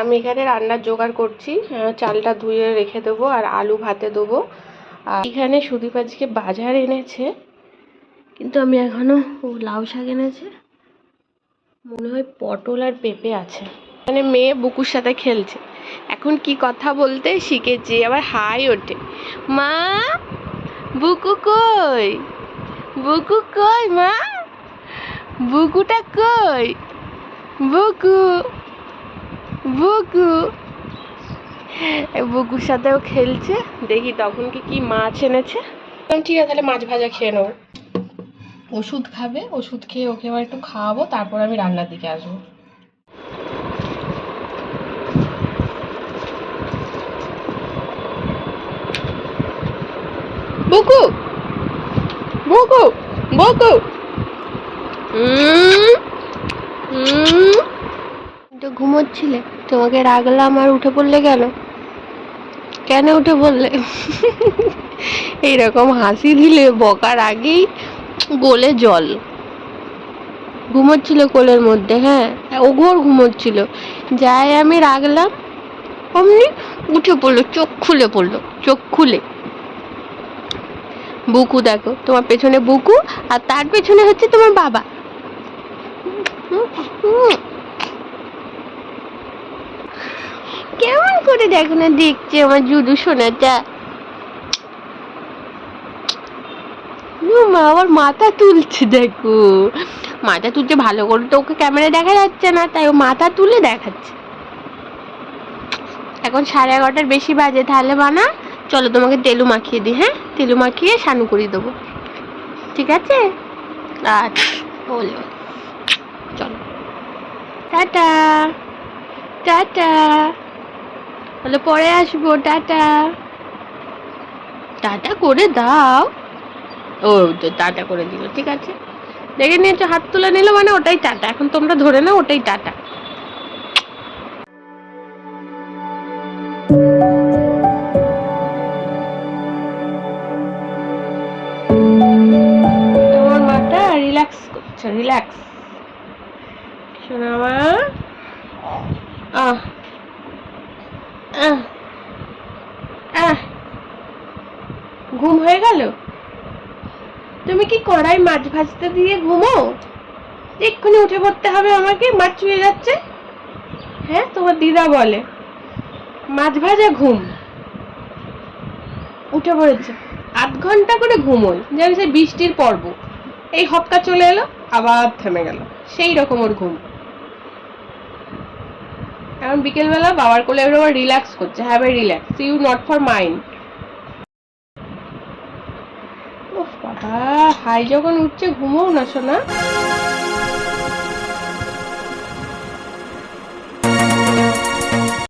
আমি এখানে রান্নার জোগাড় করছি। চালটা ধুয়ে রেখে দেবো আর আলু ভাতে দেবো। আর এখানে সুদীপ আজকে বাজার এনেছে, কিন্তু আমি এখনও ও লাউ শাক এনেছে। মনে হয় পটল আর পেঁপে আছে। মানে মেয়ে বুকুর সাথে খেলছে। এখন কি কথা বলতে শিখেছি, আবার হাই ওঠে। মা, বুকু কই? বুকু কই মা? বুকুটা কই? বুকু বুকু। এই বুকুর সাথেও খেলছে দেখি তখন কি কি মাছ এনেছে। ঠিক আছে তাহলে মাছ ভাজা খেয়ে নেব ওষুধ খাবে ওষুধ খেয়ে ওকে এবার একটু খাওয়াবো তারপর আমি রান্নার দিকে আসব। বুকু! বুকু! বুকু। তো ঘুমোচ্ছিলে? তোমাকে রাগলাম আর উঠে পড়লে কেন? কেন উঠে পড়লে? এইরকম হাসি দিলে বকার আগেই গোলে জল। ঘুমোচ্ছিল কোলের মধ্যে হ্যাঁ ওঘর ঘুমোচ্ছিল। যাই আমি রাগলাম অমনি উঠে পড়ল, চোখ খুলে পড়ল, চোখ খুলে। বুকু দেখো, তোমার পেছনে বুকু আর তার পেছনে হচ্ছে তোমার বাবা। করে দেখো না, দেখছে আমার জুদু সোনাটা। আবার মাথা তুলছে, দেখো। মাথা তুলছে ভালো করে তো ওকে ক্যামেরা দেখা যাচ্ছে না, তাই ও মাথা তুলে দেখাচ্ছে। এখন সাড়ে এগারোটার বেশি বাজে, তাহলে বানা, চলো তোমাকে তেলু মাখিয়ে দিই হ্যাঁ? তেলু মাখিয়ে শানু করিয়ে দেবো। ঠিক আছে? আচ্ছা হলো চলো। টাটা। টাটা। তাহলে পরে আসব, টাটা। টাটা করে দাও। ও টাটা করে দিল, ঠিক আছে। দেখে নিয়েছো হাত তুলে নিল মানে ওটাই টাটা। এখন তোমরা ধরে নাও, ওটাই টাটা। তোমার রিল্যাক্স রিল্যাক্স আহ। ঘুম হয়ে গেল? তুমি কি কড়াই মাছ ভাজতে দিয়ে ঘুমো? এক্ষুনি উঠে পড়তে হবে আমাকে, মাছ চুয়ে যাচ্ছে। হ্যাঁ তোমার দিদা বলে। মাছ ভাজা ঘুম। উঠে পড়েছে। আধ ঘণ্টা করে ঘুমোই, যেন সে বৃষ্টির পর্ব। এই হপকা চলে এলো, আবার থেমে গেল। সেই রকম ওর ঘুম। এখন বিকেলবেলা বাবার কোলে এবার আবার রিল্যাক্স করছে। Have a relax you not for mind ও বাবা, হাই যখন উঠছে, ঘুমোও না শোনা